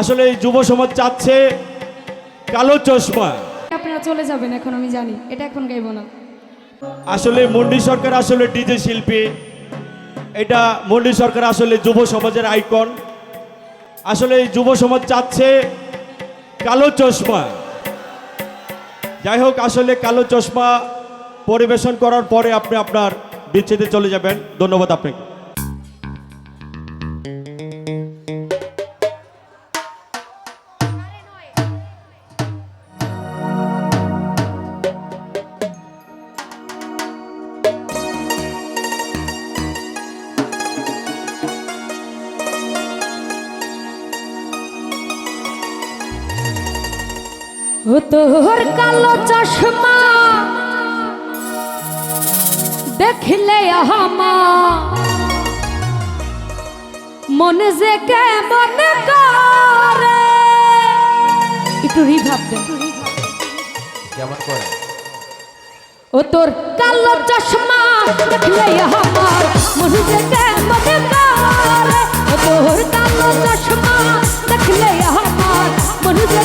আসলে এই যুব সমাজ চাচ্ছে কালো চশমা। আপনারা চলে যাবেন এখন আমি জানি। এটা এখন গাইব না। আসলে মন্ডি সরকার আসলে ডিজে শিল্পী। এটা মন্ডি সরকার আসলে যুব সমাজের আইকন। আসলে এই যুব সমাজ চাচ্ছে কালো চশমা। যাই হোক আসলে কালো চশমা পরিবেশন করার পরে আপনি আপনার বিচ্ছেদে চলে যাবেন। ধন্যবাদ আপনাকে। তোর কালো চশমা। দেখলে হামা মনে যে করে। একটু রিভাব কেমন করে? ও তোর কালো চশমা দেখলে আমার মনে যে কেমন করে। ও তোর কালো চশমা দেখলে আমার মনে যে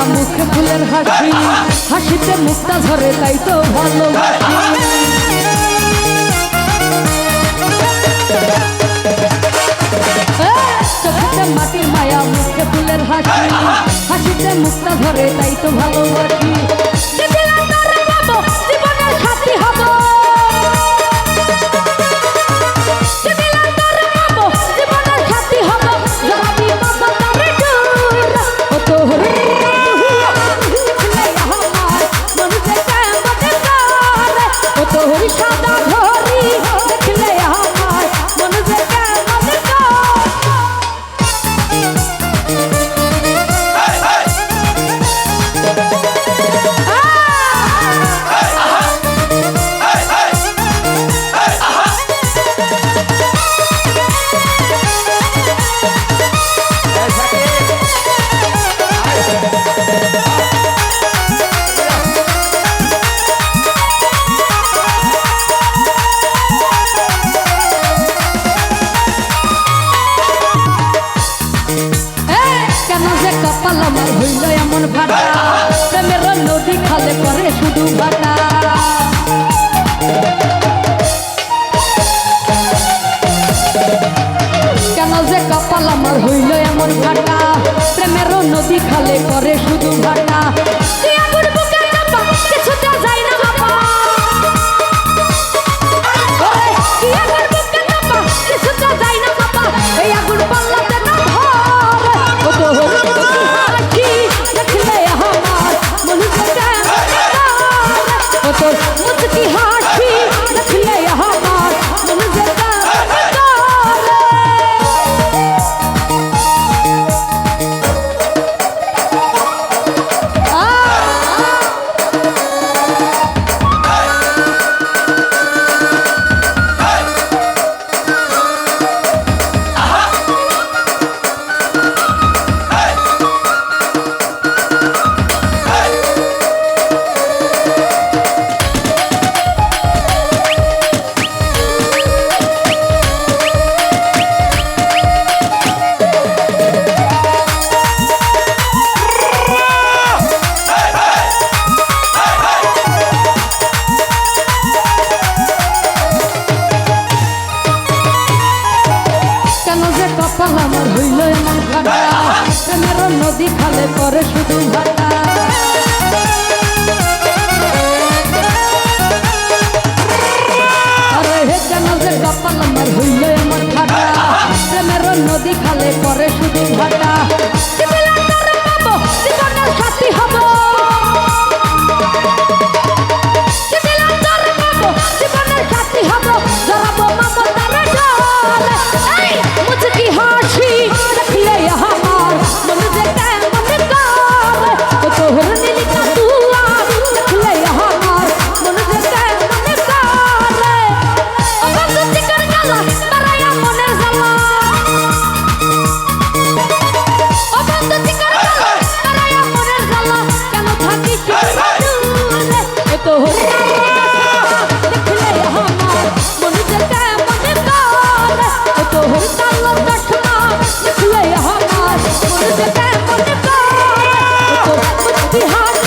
মায়া মুখে ফুলের হাসি। হাসিতে মুক্তা ঝরে, তাই তো চোখেতে মাটির মায়া, মুখে ফুলের হাসি। হাসিতে ঝরে, তাই তো যেদিন ভাটা নদী খালে করে শুধু ভাটা কেন যে কপাল আমার হইল এমন ভাটা প্রেমের নদী খালে করে শুধু ভাটা হরি খালে পরে শুধু ভাটা Be hard.